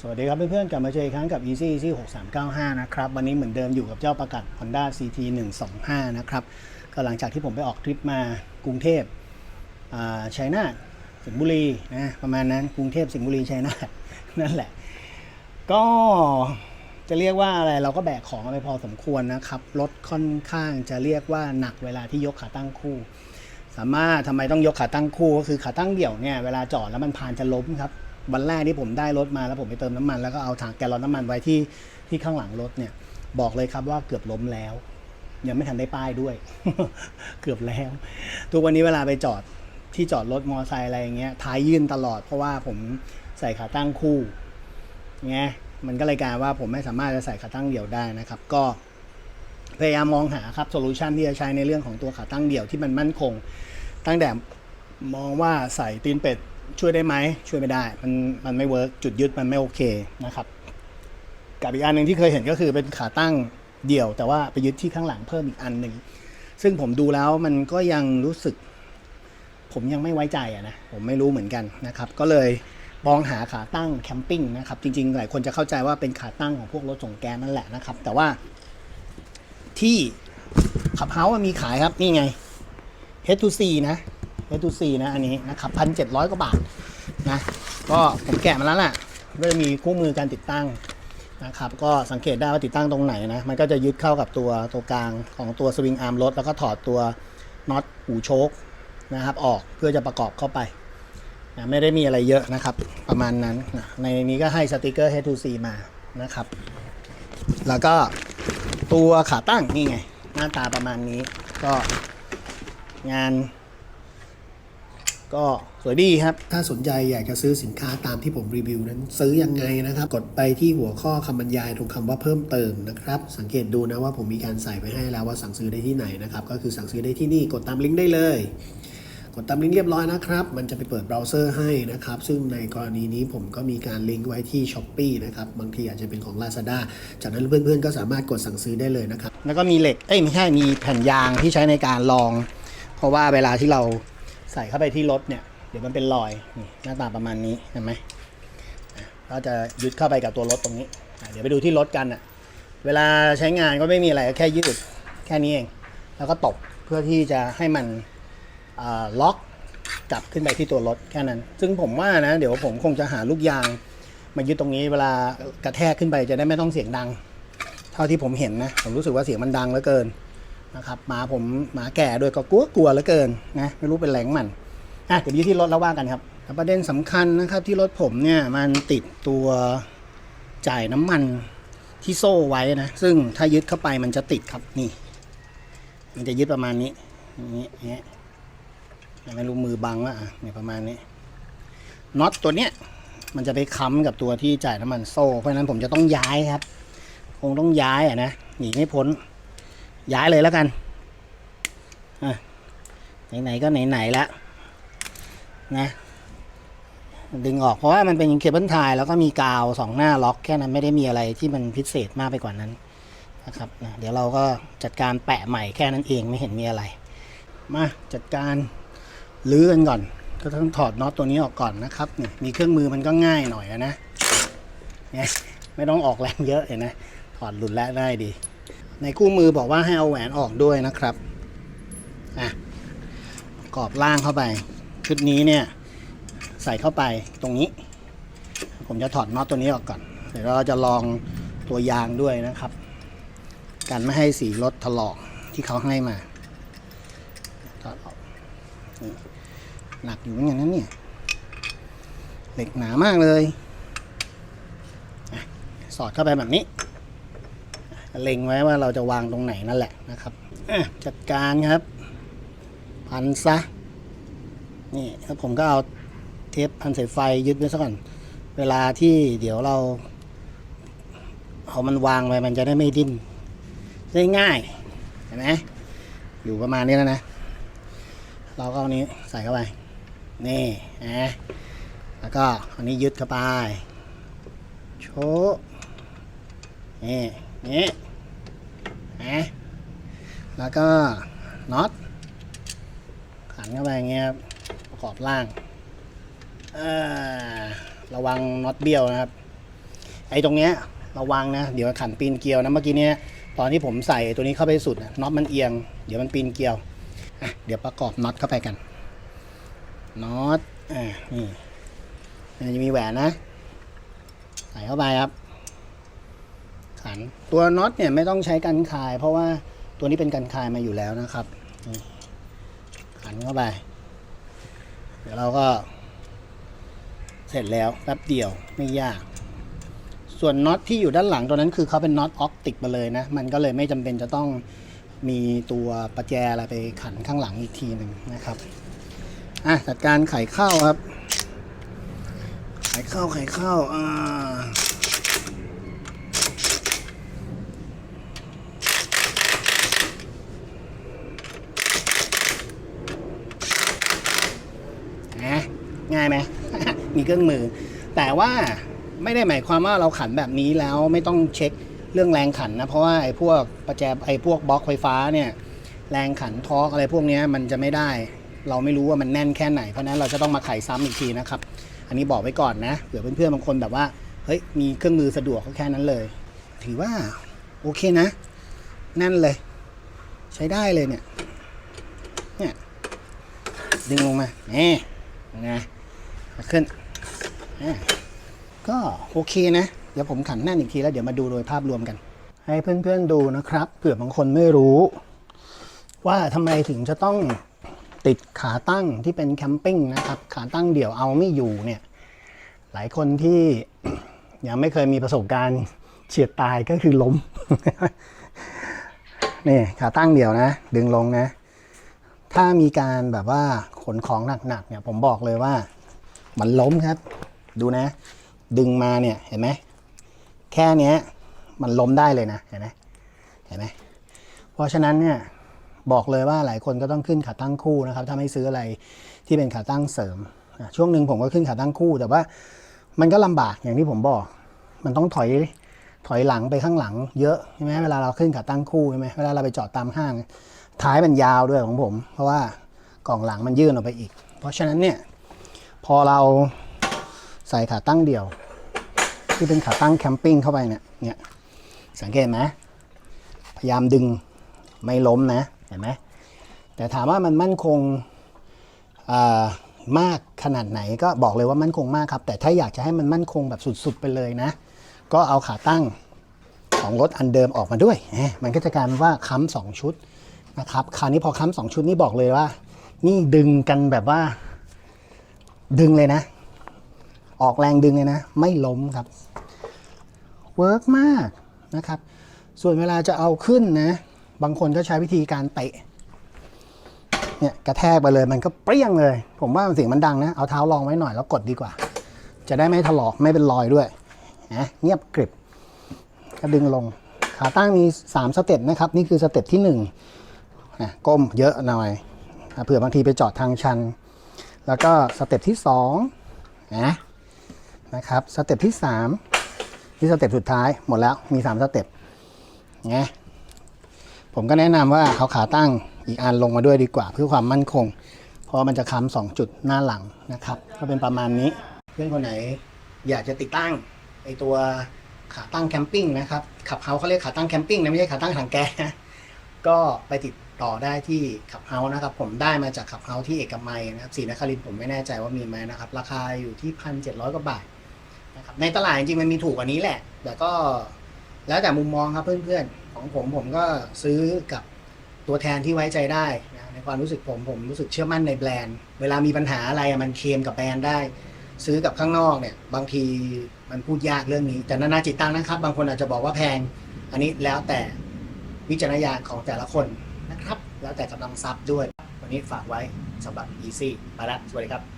สวัสดีครับเพื่อนๆกลับมาเจออีกครั้งกับ Easy Easy 6395 นะครับ วันนี้เหมือนเดิมอยู่กับเจ้าประกัด Honda CT 125 นะครับก็หลังจากที่ผมไปออกทริปมากรุงเทพอ่าชัยนาทสิงห์บุรีนะประมาณนั้นกรุงเทพสิงห์บุรีชัยนาทนั่นแหละ ก็จะเรียกว่าอะไรเราก็แบกของไปพอสมควรนะครับ รถค่อนข้างจะเรียกว่าหนักเวลาที่ยกขาตั้งคู่ สามารถทำไมต้องยกขาตั้งคู่ก็คือขาตั้งเดี่ยวเนี่ยเวลาจอดแล้วมันพานจะล้มครับ วันแรกที่ผมได้รถมาแล้วผมไปเติมน้ำมันแล้วก็เอาถังแกลลอนน้ำมันไว้ที่ที่ข้างหลังรถเนี่ย บอกเลยครับว่าเกือบล้มแล้ว ยังไม่ทันได้ป้ายด้วย เกือบแล้ว ทุกวันนี้เวลาไปจอดที่จอดรถมอเตอร์ไซค์อะไรอย่างเงี้ยท้ายยื่นตลอดเพราะว่าผมใส่ขาตั้งคู่ไงมันก็เลยกลายว่าผมไม่สามารถจะใส่ขาตั้งเดี่ยวได้นะครับ ก็พยายามมองหาครับโซลูชันที่จะใช้ในเรื่องของตัวขาตั้งเดี่ยวที่มันมั่นคง ตั้งแต่มองว่าใส่ตีนเป็ด ช่วยได้ไหมช่วยไม่ได้ มันมันไม่เวิร์กจุดยึดมันไม่โอเคนะครับกับอีกอันหนึ่งที่เคยเห็นก็คือเป็นขาตั้งเดี่ยว แต่ว่าไปยึดที่ข้างหลังเพิ่มอีกอันหนึ่งซึ่งผมดูแล้วมันก็ยังรู้สึก ผมยังไม่ไว้ใจอะนะผมไม่รู้เหมือนกันนะครับ ก็เลยมองหาขาตั้งแคมปิ้งนะครับจริงๆ หลายคนจะเข้าใจว่าเป็นขาตั้งของพวกรถส่งแก๊สนั่นแหละนะครับ แต่ว่าที่ขับเฮาส์มีขายครับนี่ไง H2C นะ H2C นะอันนี้นะครับพันเจ็ดร้อยกว่าบาทนะก็ผมแกะมาแล้วแหล่ะด้วยมีคู่มือการติดตั้งนะครับก็สังเกตได้ว่าติดตั้งตรงไหนนะมันก็จะยึดเข้ากับตัวตัวกลางของตัวสวิงอาร์มรถแล้วก็ถอดตัวน็อตหูโชคนะครับออกเพื่อจะประกอบเข้าไปนะไม่ได้มีอะไรเยอะนะครับประมาณนั้นนะในนี้ก็ให้สติกเกอร์ H2C มานะครับ แล้วก็ตัวขาตั้งนี่ไง หน้าตาประมาณนี้ก็งาน ก็สวยดีครับ ถ้าสนใจอยากจะซื้อสินค้าตามที่ผมรีวิวนั้น ซื้อยังไงนะครับ กดไปที่หัวข้อคำบรรยายตรงคำว่าเพิ่มเติมนะครับ สังเกตดูนะว่าผมมีการใส่ไปให้แล้วว่าสั่งซื้อได้ที่ไหนนะครับ ก็คือสั่งซื้อได้ที่นี่กดตามลิงก์ได้เลย กดตามลิงก์เรียบร้อยนะครับ มันจะไปเปิดเบราว์เซอร์ให้นะครับ ซึ่งในกรณีนี้ผมก็มีการลิงก์ไว้ที่ s h อ p e e นะครับ บางทีอาจจะเป็นของ Lazada จากนั้นเพื่อนๆ ก็สามารถกดสั่งซื้อได้เลยนะครับ แล้วก็มีเหล็ก เอ้ยไม่ใช่ มีแผ่นยางที่ใช้ในการลอง เพราะว่าเวลาที่เรา ใส่เข้าไปที่รถเนี่ยเดี๋ยวมันเป็นรอยนี่หน้าตาประมาณนี้เห็นไหมก็จะยึดเข้าไปกับตัวรถตรงนี้ เดี๋ยวไปดูที่รถกันอะเวลาใช้งานก็ไม่มีอะไรก็แค่ยืดแค่นี้เอง แล้วก็ตบเพื่อที่จะให้มันล็อกกลับขึ้นไปที่ตัวรถแค่นั้น ซึ่งผมว่านะ เดี๋ยวผมคงจะหาลูกยาง มายึดตรงนี้เวลากระแทกขึ้นไปจะได้ไม่ต้องเสียงดัง เท่าที่ผมเห็นนะ ผมรู้สึกว่าเสียงมันดังเหลือเกิน นะครับหมาผมหมาแก่ด้วยก็กลัวกลัวเหลือเกินนะไม่รู้เป็นแหลงมันอะเดี๋ยวไปที่รถแล้วว่ากันครับประเด็นสำคัญนะครับที่รถผมเนี่ยมันติดตัวจ่ายน้ำมันที่โซ่ไว้นะ ซึ่งถ้ายึดเข้าไปมันจะติดครับนี่ มันจะยึดประมาณนี้อย่างนี้อย่างนี้ไม่รู้มือบังว่าอะเนี่ยประมาณนี้น็อตตัวเนี้ยมันจะไปค้ำกับตัวที่จ่ายน้ำมันโซ่ เพราะฉะนั้นผมจะต้องย้ายครับ คงต้องย้ายอะนะหนีไม่พ้น ย้ายเลยแล้วกันไหนๆก็ไหนๆแล้วนะดึงออกเพราะว่ามันเป็นเคเบิลไทยแล้วก็มีกาวสองหน้าล็อกแค่นั้นไม่ได้มีอะไรที่มันพิเศษมากไปกว่านั้นนะครับนะเดี๋ยวเราก็จัดการแปะใหม่แค่นั้นเองไม่เห็นมีอะไร มาจัดการลื้อกันก่อน ก็ต้องถอดน็อตตัวนี้ออกก่อนนะครับนี่มีเครื่องมือมันก็ง่ายหน่อยนะเนี่ยไม่ต้องออกแรงเยอะเห็นนะถอดหลุดแล้วได้ดี ในคู่มือบอกว่าให้เอาแหวนออกด้วยนะครับอะกรอบล่างเข้าไป ชุดนี้เนี่ยใส่เข้าไปตรงนี้ ผมจะถอดน็อตตัวนี้ออกก่อนเดี๋ยวเราจะลองตัวยางด้วยนะครับกันไม่ให้สีรถถลอกที่เขาให้มาถอดออกหนักอยู่เหมือนกันนะเนี่ยเหล็กหนามากเลยอะสอดเข้าไปแบบนี้ เล็งไว้ว่าเราจะวางตรงไหนนั่นแหละนะครับจัดการครับ พันซะ นี่แล้วผมก็เอาเทปพันสายไฟยึดไว้ซะก่อน เวลาที่เดี๋ยวเรา เอามันวางไว้มันจะได้ไม่ดิ้นได้ง่ายเห็นไหมอยู่ประมาณนี้แล้วนะ เราก็เอานี้ใส่เข้าไป นี่นะแล้วก็อันนี้ยึดเข้าไป โชนี่นี่ นะแล้วก็น็อตขันเข้าไปอย่างเงี้ยครับประกอบล่างระวังน็อตเบี้ยวนะครับ ไอ้ตรงเนี้ยระวังนะ เดี๋ยวขันปีนเกลียวนะเมื่อกี้เนี้ยตอนที่ผมใส่ตัวนี้เข้าไปสุดน็อตมันเอียง เดี๋ยวมันปีนเกลียวเดี๋ยวประกอบน็อตเข้าไปกันน็อตอ่านี่มันจะมีแหวนนะ ใส่เข้าไปครับ ขัน ตัวน็อตเนี่ยไม่ต้องใช้กันคาย เพราะว่าตัวนี้เป็นกันคายมาอยู่แล้วนะครับ ขันเข้าไป เดี๋ยวเราก็ เสร็จแล้วแป๊บเดียวไม่ยาก ส่วนน็อตที่อยู่ด้านหลังตัวนั้นคือเขาเป็นน็อตออกติกมาเลยนะ มันก็เลยไม่จำเป็นจะต้องมีตัวประแจอะไรไปขันข้างหลังอีกทีหนึ่งนะครับอะจัดการไขเข้าครับ ไขเข้าไขเข้าอ่า นะ ง่ายไหม มีเครื่องมือ แต่ว่าไม่ได้หมายความว่าเราขันแบบนี้แล้วไม่ต้องเช็คเรื่องแรงขันนะ เพราะว่าไอ้พวกประแจไอ้พวกบล็อกไฟฟ้าเนี่ยแรงขันทอร์กอะไรพวกนี้มันจะไม่ได้ เราไม่รู้ว่ามันแน่นแค่ไหน เพราะนั้นเราจะต้องมาไขซ้ำอีกทีนะครับ อันนี้บอกไว้ก่อนนะเผื่อเพื่อนๆบางคนแบบว่าเฮ้ยมีเครื่องมือสะดวกก็แค่นั้นเลย ถือว่าโอเคนะ แน่นเลย ใช้ได้เลยเนี่ยเนี่ยดึงลงมานี่นะ ขึ้นอ่ก็โอเคนะ เดี๋ยวผมขันแน่นอีกทีแล้วเดี๋ยวมาดูโดยภาพรวมกัน ให้เพื่อนๆดูนะครับเผื่อบางคนไม่รู้ ว่าทำไมถึงจะต้องติดขาตั้งที่เป็นแคมปิ้งนะครับ ขาตั้งเดี่ยวเอาไม่อยู่เนี่ย หลายคนที่ยังไม่เคยมีประสบการณ์เฉียดตายก็คือล้ม นี่ขาตั้งเดี่ยวนะ ดึงลงนะ ถ้ามีการแบบว่าขนของหนักๆเนี่ยผมบอกเลยว่า มันล้มครับ ดูนะ ดึงมาเนี่ยเห็นไหมแค่เนี้ย มันล้มได้เลยนะเห็นไหมเห็นไหมเพราะฉะนั้นเนี่ยบอกเลยว่าหลายคนก็ต้องขึ้นขาตั้งคู่นะครับ ถ้าไม่ซื้ออะไรที่เป็นขาตั้งเสริม ช่วงหนึ่งผมก็ขึ้นขาตั้งคู่ แต่ว่ามันก็ลำบากอย่างที่ผมบอก มันต้องถอยถอยหลังไปข้างหลังเยอะใช่ไหมเวลาเราขึ้นขาตั้งคู่ใช่ไหมเวลาเราไปจอดตามห้าง ท้ายมันยาวด้วยของผม เพราะว่ากล่องหลังมันยื่นออกไปอีก เพราะฉะนั้นเนี่ย พอเราใส่ขาตั้งเดี่ยว ที่เป็นขาตั้งแคมปิ้งเข้าไปเนี่ยเนี่ยสังเกตไหมพยายามดึงไม่ล้มนะเห็นไหมแต่ถามว่ามันมั่นคงมากขนาดไหนก็บอกเลยว่ามั่นคงมากครับ แต่ถ้าอยากจะให้มันมั่นคงแบบสุดๆไปเลยนะ ก็เอาขาตั้งของรถอันเดิมออกมาด้วยเอ๊ะมันก็จะกลายเป็นว่าค้ำสองชุดนะครับคราวนี้พอค้ำสองชุดนี่บอกเลยว่า นี่ดึงกันแบบว่า ดึงเลยนะ ออกแรงดึงเลยนะ ไม่ล้มครับเวิร์กมากนะครับ ส่วนเวลาจะเอาขึ้นนะ บางคนก็ใช้วิธีการเตะเนี่ยกระแทกไปเลยมันก็เปรี้ยงเลย ผมว่าเสียงมันดังนะ เอาเท้ารองไว้หน่อยแล้วกดดีกว่า จะได้ไม่ถลอกไม่เป็นรอยด้วยนะเงียบกริบก็ดึงลง ขาตั้งมี 3 สเต็ปนะครับ นี่คือสเต็ปที่1นะก้มเยอะหน่อยเผื่อบางทีไปจอดทางชัน แล้วก็สเต็ปที่2นะนะครับสเต็ปที่3ที่สเต็ปสุดท้ายหมดแล้วมี 3 สเต็ปนะผมก็แนะนำว่าเอาขาตั้งอีกอันลงมาด้วยดีกว่า เพื่อความมั่นคง เพราะมันจะค้ำสองจุดหน้าหลังนะครับ ก็เป็นประมาณนี้ เพื่อนคนไหนอยากจะติดตั้งไอตัวขาตั้งแคมปิ้งนะครับขับเฮาเขาเรียกขาตั้งแคมปิ้งนะไม่ใช่ขาตั้งถังแก๊สนะก็ไปติด ต่อได้ที่ขับเฮาส์นะครับ ผมได้มาจากขับเฮาส์ที่เอกมัยนะครับศรีนครินผมไม่แน่ใจว่ามีไหมนะครับ ราคาอยู่ที่พันเจ็ดร้อยกว่าบาทนะครับในตลาดจริงๆมันมีถูกกว่านี้แหละ แต่ก็แล้วแต่มุมมองครับเพื่อนๆ ของผมผมก็ซื้อกับตัวแทนที่ไว้ใจได้นะในความรู้สึกผมผมรู้สึกเชื่อมั่นในแบรนด์ เวลามีปัญหาอะไรมันเคลมกับแบรนด์ได้ ซื้อกับข้างนอกเนี่ย บางทีมันพูดยากเรื่องนี้ แต่นานาจิตตังนะครับ บางคนอาจจะบอกว่าแพง อันนี้แล้วแต่วิจารณญาณของแต่ละคน นะครับ แล้วแต่กำลังทรัพย์ด้วย วันนี้ฝากไว้สำหรับ Easy ไปละสวัสดีครับ